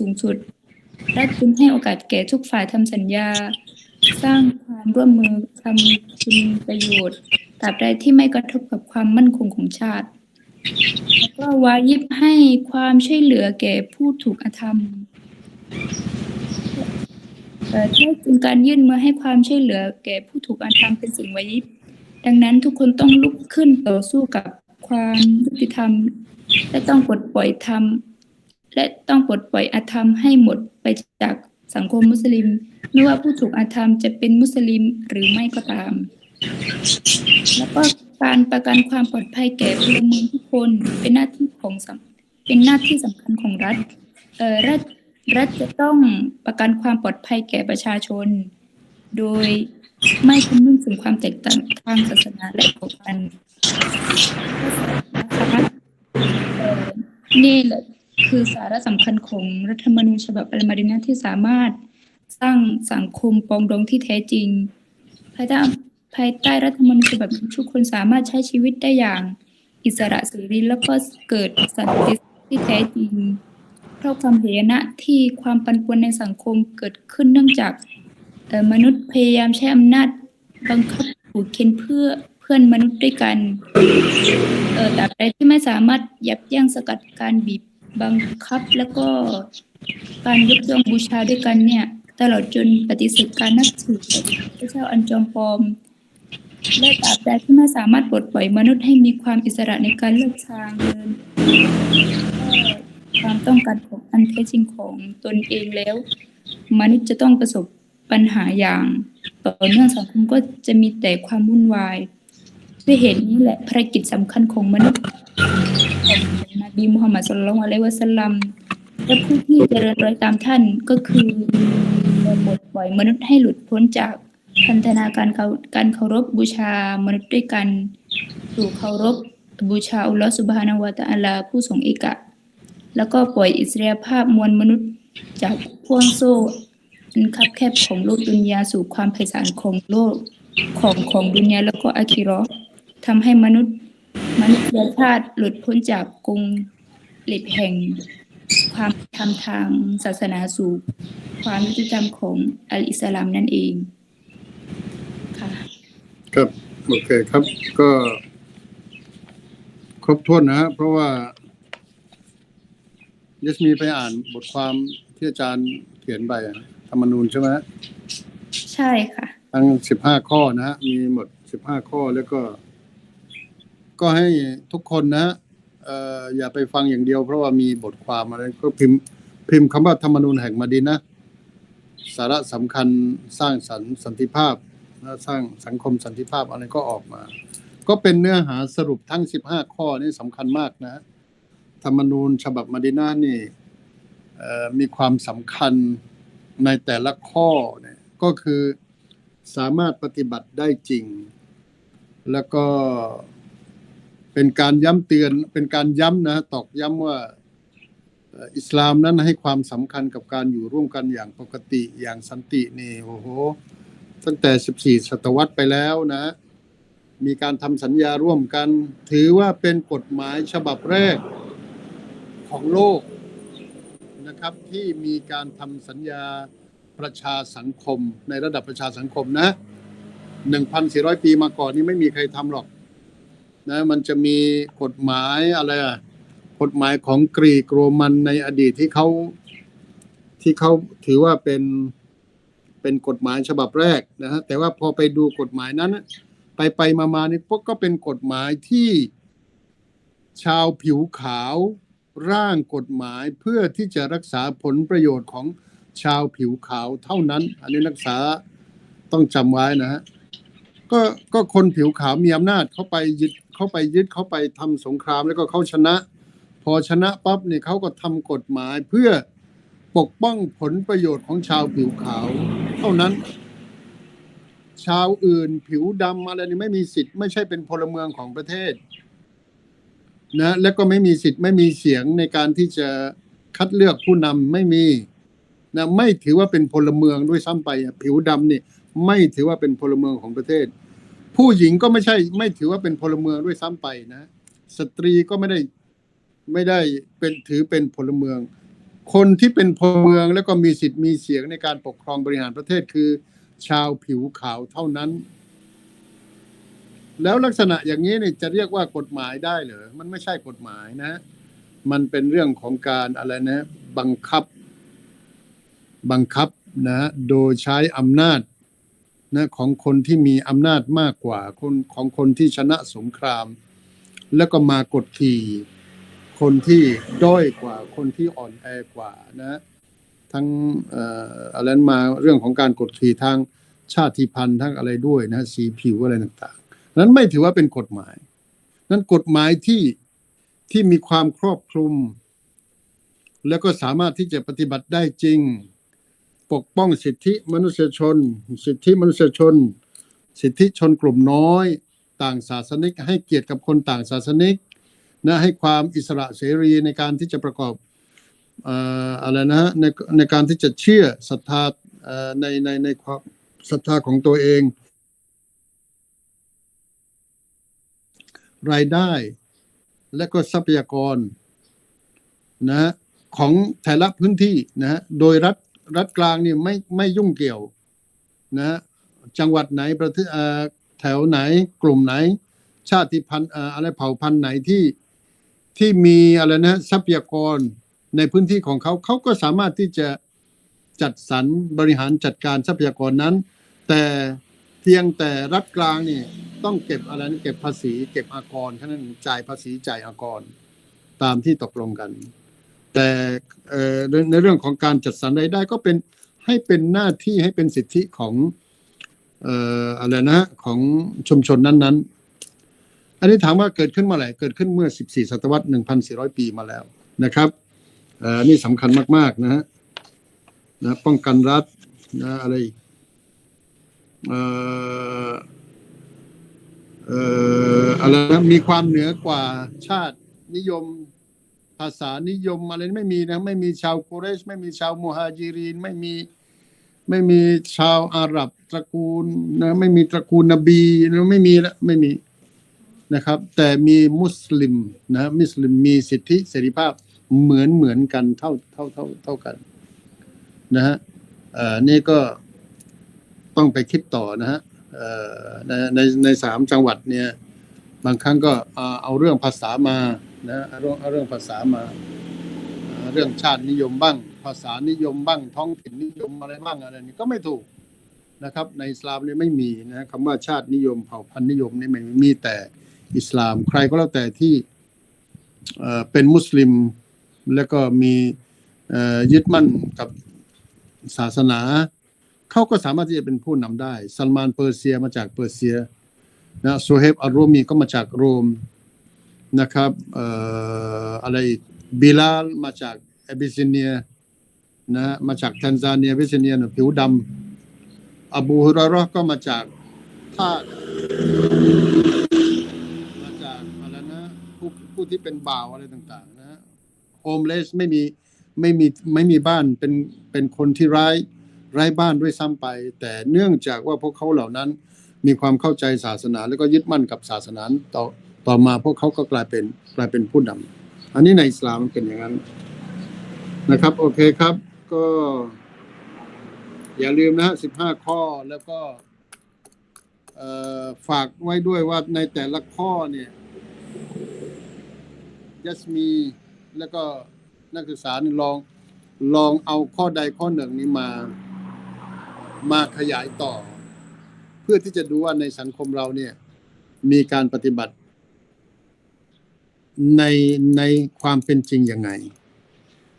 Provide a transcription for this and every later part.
สูงสุด รัฐจึงให้โอกาสแก่ทุกฝ่ายทำสัญญา สร้างความร่วมมือทำคุณประโยชน์ตราบใดที่ไม่กระทบกับความมั่นคงของชาติแล้วก็วายิบให้ความช่วยเหลือแก่ผู้ถูกอธรรมเอ่อแท้จริงการยื่นมือให้ความช่วยเหลือแก่ผู้ถูกอธรรมเป็นสิ่งวายิบ ดังนั้นทุกคนต้องลุกขึ้นต่อสู้กับความยุติธรรม และต้องปลดปล่อยธรรม และต้องปลดปล่อยอาธรรมให้หมดไปจากสังคมมุสลิม ไม่ว่าผู้ถูกอาธรรมจะเป็นมุสลิมหรือไม่ก็ตาม แล้วก็การประกันความปลอดภัยแก่พลเมืองทุกคนเป็นหน้าที่ของสำเป็นหน้าที่สำคัญของรัฐเอ่อรัฐรัฐจะต้องประกันความปลอดภัยแก่ประชาชน โดยไม่คำนึงถึงความแตกต่างทางศาสนาและเผ่าพันธุ์นะคะเอ่อนี่แหละ คือสาระสำคัญของรัฐธรรมนูญฉบับอัลมาดินะห์ที่สามารถสร้างสังคมปองดองที่แท้จริง ภายใต้ภายใต้รัฐธรรมนูญฉบับนี้ทุกคนสามารถใช้ชีวิตได้อย่างอิสระเสรีแล้วก็เกิดสันติสุขที่แท้จริงเพราะความเหยนะที่ความปันป่วนในสังคมเกิดขึ้นเนื่องจากมนุษย์พยายามใช้อำนาจบังคับขู่เข็นเพื่อเพื่อนมนุษย์ด้วยกันเอ่อตราบใดที่ไม่สามารถยับยั้งสกัดการบีบ บังคับแล้วก็การยกย่องบูชาด้วยกันเนี่ย ตลอดจนปฏิเสธการนับถือพระเจ้าอันจอมปลอมและตราบใดที่ไม่สามารถปลดปล่อยมนุษย์ให้มีความอิสระในการเลือกทางเดินความต้องการของอันแท้จริงของตนเองแล้ว มนุษย์จะต้องประสบปัญหาอย่างต่อเนื่องสังคมก็จะมีแต่ความวุ่นวายด้วยเหตุนี้แหละภารกิจสำคัญของมนุษย์ บีมุฮัมมัดสุลลัลลอฮุอะลัยวะสัลลัมและผู้ที่เจริญรอยตามท่านก็คือปลดปล่อยมนุษย์ให้หลุดพ้นจากพันธนาการการเคารพบูชามนุษย์ด้วยกันสู่เคารพบูชาอัลลอฮฺสุบฮานะฮูวะตะอาลาผู้ทรงเอกะ แล้วก็ปล่อยอิสรีภาพมวลมนุษย์จากพ่วงโซ่อันคับแคบของโลกดุนยาสู่ความไพศาลของโลกของของดุนยาแล้วก็อาคิราะห์ทำให้มนุษย์ มนุษยชาติหลุดพ้นจากกรงเหล็บแห่ง ความทำทางศาสนาสู่ความยุติธรรมของอัลอิสลามนั่นเองค่ะ ครับโอเคครับก็ ครบถ้วนนะฮะเพราะว่ายัสมีไปอ่านบทความที่อาจารย์เขียนไปอะธรรมนูญใช่ไหมฮะใช่ค่ะ ทั้งสิบห้าข้อนะฮะมีหมดสิบห้าข้อแล้วก็ ก็ให้ทุกคนนะเอ่ออย่าไปฟังอย่างเดียว เพราะว่ามีบทความอะไรก็พิมพ์พิมพ์คำว่าธรรมนูญแห่งมาดินนะ สาระสำคัญสร้างสรรค์สันติภาพและสร้างสังคมสันติภาพอะไรก็ออกมา ก็เป็นเนื้อหาสรุปทั้ง 15 ข้อนี่สำคัญมากนะ ธรรมนูญฉบับมาดินานี่มีความสำคัญในแต่ละข้อเนี่ยก็คือสามารถปฏิบัติได้จริง แล้วก็ เป็นการย้ำเตือนเป็นการย้ำนะตอกย้ำว่าอิสลามนั้นให้ความสำคัญกับการอยู่ร่วมกันอย่างปกติอย่างสันตินี่โอ้โหตั้งแต่ 14 ศตวรรษไปแล้วนะ มีการทำสัญญาร่วมกัน ถือว่าเป็นกฎหมายฉบับแรกของโลกนะครับที่มีการทำสัญญาประชาสังคม ในระดับประชาสังคมนะ 1,400 ปีมาก่อนนี่ไม่มีใครทำหรอก นะมันจะมีกฎหมายอะไรอะกฎหมายของกรีกโรมันในอดีตที่เขาที่เขาถือว่าเป็นเป็นกฎหมายฉบับแรกนะฮะแต่ว่าพอไปดูกฎหมายนั้น ไปไปมามานี่พวกก็เป็นกฎหมายที่ชาวผิวขาวร่างกฎหมายเพื่อที่จะรักษาผลประโยชน์ของชาวผิวขาวเท่านั้น อันนี้นักศึกษาต้องจำไว้นะฮะก็ก็คนผิวขาวมีอำนาจเขาไปยึด เขาไปยึดเขาไปทำสงครามแล้วก็เขาชนะ พอชนะปั๊บเนี่ยเขาก็ทำกฎหมายเพื่อปกป้องผลประโยชน์ของชาวผิวขาว เท่านั้น ชาวอื่นผิวดำอะไรนี่ไม่มีสิทธิ์ไม่ใช่เป็นพลเมืองของประเทศนะและก็ไม่มีสิทธิ์ไม่มีเสียงในการที่จะคัดเลือกผู้นำไม่มีนะไม่ถือว่าเป็นพลเมืองด้วยซ้ำไปผิวดำนี่ไม่ถือว่าเป็นพลเมืองของประเทศ ผู้หญิงก็ไม่ใช่ไม่ถือว่าเป็นพลเมืองด้วยซ้ำไปนะ สตรีก็ไม่ได้ไม่ได้เป็นถือเป็นพลเมือง คนที่เป็นพลเมืองแล้วก็มีสิทธิ์มีเสียงในการปกครองบริหารประเทศคือ ชาวผิวขาวเท่านั้น แล้วลักษณะอย่างนี้เนี่ยจะเรียกว่ากฎหมายได้เหรอมันไม่ใช่กฎหมายนะ มันเป็นเรื่องของการอะไรนะ บังคับ บังคับนะ โดยใช้อำนาจ นะของคนที่มีอำนาจมากกว่าคนของคนที่ชนะสงคราม แล้วก็มากดขี่คนที่ด้อยกว่าคนที่อ่อนแอกว่านะทั้งเอออะไรมาเรื่องของการกดขี่ทางชาติพันธุ์ทั้งอะไรด้วยนะสีผิวอะไรต่างๆ นั้นไม่ถือว่าเป็นกฎหมาย นั้นกฎหมายที่ที่มีความครอบคลุม แล้วก็สามารถที่จะปฏิบัติได้จริง ปกป้องสิทธิมนุษยชน สิทธิมนุษยชน สิทธิชนกลุ่มน้อย ต่างศาสนิก ให้เกียรติกับคนต่างศาสนิกนะให้ความอิสระเสรีในการที่จะประกอบอ่ออะไรนะฮะในในการที่จะเชื่อศรัทธาอ่อในในในความศรัทธาของตัวเอง รายได้และก็ทรัพยากรนะฮะของแต่ละพื้นที่นะฮะโดยรัฐ รัฐกลางนี่ไม่ไม่ยุ่งเกี่ยวนะฮะจังหวัดไหนประเทศแถวไหนกลุ่มไหน ชาติพันธุ์เอ่ออะไรเผ่าพันธุ์ไหนที่ที่มีอะไรนะทรัพยากรในพื้นที่ของเขาเขาก็สามารถที่จะจัดสรรบริหารจัดการทรัพยากรนั้น แต่เพียงแต่รัฐกลางนี่ต้องเก็บอะไรนะเก็บภาษี เก็บอากรแค่นั้นจ่ายภาษีจ่ายอากรตามที่ตกลงกัน แต่ในเรื่องของการจัดสรรรายได้ก็เป็นให้เป็นหน้าที่ให้เป็นสิทธิของอะไรนะของชุมชนนั้น ๆ อันนี้ถามว่าเกิดขึ้นเมื่อไหร่เกิดขึ้นเมื่อ 14 ศตวรรษ 1,400 ปีมาแล้วนะครับอนี่สำคัญมาก ๆ นะฮะนะป้องกันรัฐนะอะไรเอออะไรนะมีความเหนือกว่าชาตินิยม ภาษานิยมอะไรไม่มีนะไม่มีชาวกุเรช ไม่มีชาวมูฮาจิรีนไม่มีไม่มีชาวอาหรับตระกูลนะไม่มีตระกูลนบีนะไม่มีละไม่มีนะครับ แต่มีมุสลิมนะมุสลิมมีสิทธิเสรีภาพเหมือนเหมือนกันเท่าเท่าเท่าเท่ากันนะฮะเอ่อนี่ก็ต้องไปคิดต่อนะฮะเอ่อในในในสามจังหวัดเนี่ย บางครั้งก็เอาเรื่องภาษามา นะเอาเรื่องเอาเรื่องภาษามา เรื่องชาตินิยมบ้าง ภาษานิยมบ้าง ท้องถิ่นนิยมอะไรบ้างอะไรนี่ก็ไม่ถูกนะครับ ในอิสลามนี่ไม่มีนะคำว่าชาตินิยมเผ่าพันธุ์นิยมนี่ไม่มีแต่อิสลามใครก็แล้วแต่ที่เอ่อเป็นมุสลิมแล้วก็มียึดมั่นกับศาสนาเขาก็สามารถที่จะเป็นผู้นำได้ซัลมานเปอร์เซียมาจากเปอร์เซียนะโซเฮบอารโรมีก็มาจากโรม นะครับอะไรอีกบิลาลมาจากเอบิซิเนียนะมาจากแทนซาเนียเอบิซิเนียนผิวดำอบูฮุราราะห์ก็มาจากทาสมาจากอะไรนะผู้ผู้ที่เป็นบ่าวอะไรต่าง ๆ นะโฮมเลสไม่มีไม่มีไม่มีบ้านเป็นเป็นคนที่ไร้ไร้บ้านด้วยซ้ำไป แต่เนื่องจากว่าพวกเขาเหล่านั้นมีความเข้าใจศาสนา แล้วก็ยึดมั่นกับศาสนาต่อ ต่อมาพวกเขาก็กลายเป็นกลายเป็นผู้นำอันนี้ในอิสลามมันเป็นอย่างนั้นนะครับ โอเคครับ ก็ อย่าลืมนะฮะสิบห้าข้อแล้วก็ฝากไว้ด้วยว่าในแต่ละข้อเนี่ยยัสมีแล้วก็นักศึกษาลองลองเอาข้อใดข้อหนึ่งนี้มา มาขยายต่อ เพื่อที่จะดูว่าในสังคมเราเนี่ย มีการปฏิบัติ ในในความเป็นจริงยังไง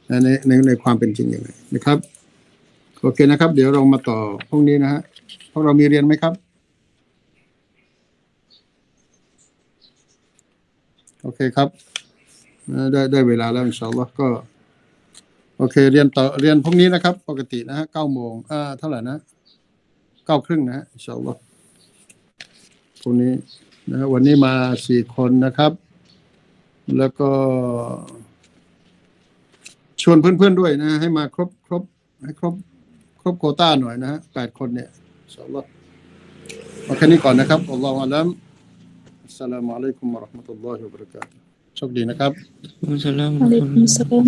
ในในในความเป็นจริงยังไงนะครับ โอเคนะครับ เดี๋ยวเรามาต่อพรุ่งนี้นะฮะพวกเรามีเรียนไหมครับ โอเคครับได้ได้เวลาแล้วอินชาอัลลอฮ์ก็ โอเค เรียนต่อเรียนพรุ่งนี้นะครับ ปกตินะฮะเก้าโมงอ่าเท่าไหร่นะเก้าครึ่งนะฮะอินชาอัลลอฮ์ตรงนี้นะวันนี้มาสี่คนนะครับ แล้วก็ ชวนเพื่อนๆด้วยนะ ให้มาครบครบให้ครบ ครบโคต้าหน่อยนะฮะแปดคนเนี่ยอินชาอัลลอฮ์เอาแค่นี้ก่อนนะครับอัลลอฮฺอัลลัมอัสสลามุอะลัยกุมวะราะห์มะตุลลอฮิวะบะเราะกาตุโชคดีนะครับ Waalaikumsalam. อะลัยกุมสลาม